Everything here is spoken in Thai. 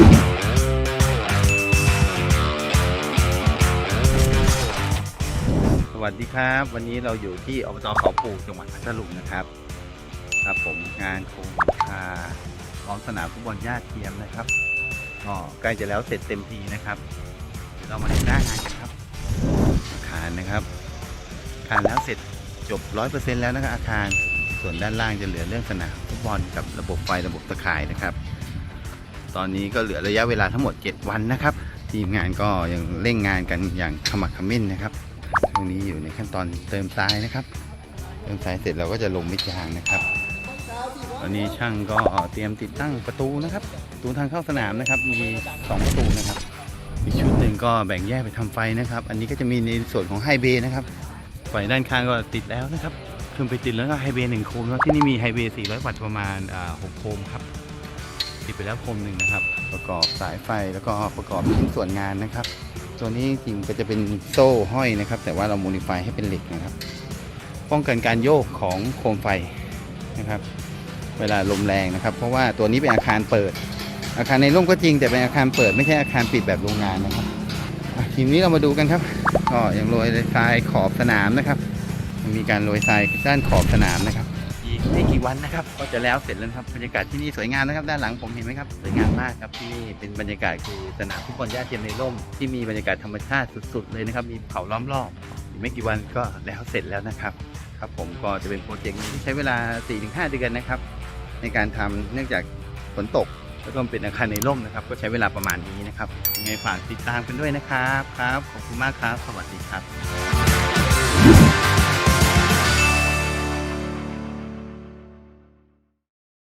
สวัสดีครับ วันนี้เราอยู่ที่อบตเขาปูจังหวัดพัทลุงนะครับ ครับผมงานโครงคาของสนามฟุตบอลญาติเทียมนะครับก็ใกล้จะแล้วเสร็จเต็มทีนะครับเดี๋ยวเรามาดูหน้างานกันครับอาคารนะครับอาคารแล้วเสร็จจบร้อยเปอร์เซ็นต์แล้วนะครับอาคารส่วนด้านล่างจะเหลือเรื่องสนามฟุตบอลกับระบบไฟระบบตะข่ายนะครับ ตอนนี้ก็เหลือระยะเวลาทั้งหมด 7 วันนะครับ ทีมงานก็ยังเร่งงานกันอย่างขมักขม้นนะครับช่วงนี้อยู่ในขั้นตอนเติมทรายนะครับ เติมทรายเสร็จเราก็จะลงมิดยางนะครับตอนนี้ช่างก็เตรียมติดตั้งประตูนะครับประตูทางเข้าสนามนะครับ มี 2 ประตูนะครับ อีกชุดหนึ่งก็แบ่งแยกไปทำไฟนะครับ อันนี้ก็จะมีในส่วนของไฮเบย์นะครับไฟด้านข้างก็ติดแล้วนะครับขึ้นไปติดแล้วก็ไฮเบย์หนึ่งโคมแล้วที่นี่มีไฮเบย์400 วัตต์ประมาณอ่า6โคมครับ ติดไปแล้วโคมหนึ่งนะครับ ประกอบสายไฟแล้วก็ประกอบชิ้นส่วนงานนะครับ ตัวนี้จริงก็จะเป็นโซ่ห้อยนะครับ แต่ว่าเราโมดิฟายให้เป็นเหล็กนะครับ ป้องกันการโยกของโคมไฟนะครับ เวลาลมแรงนะครับ เพราะว่าตัวนี้เป็นอาคารเปิด อาคารในร่มก็จริงแต่เป็นอาคารเปิดไม่ใช่อาคารปิดแบบโรงงานนะครับทีนี้เรามาดูกันครับก็ยังโรยทรายขอบสนามนะครับ มีการโรยทรายด้านขอบสนามนะครับ อีกไม่กี่วันนะครับ ก็จะแล้วเสร็จแล้วครับบรรยากาศที่นี่สวยงามนะครับ ด้านหลังผมเห็นไหมครับสวยงามมากครับที่นี่เป็นบรรยากาศคือสนามฟุตบอลหญ้าเทียมในร่มที่มีบรรยากาศธรรมชาติสุดๆเลยนะครับมีเขาล้อมรอบอีกไม่กี่วันก็แล้วเสร็จแล้วนะครับครับผมก็จะเป็นโปรเจกต์นี้ที่ใช้เวลา 4-5 เดือนนะครับ ในการทำเนื่องจากฝนตกแล้วก็เป็นอาคารในร่มนะครับ ก็ใช้เวลาประมาณนี้นะครับยังไงฝากติดตามกันด้วยนะครับครับขอบคุณมากครับ สวัสดีครับ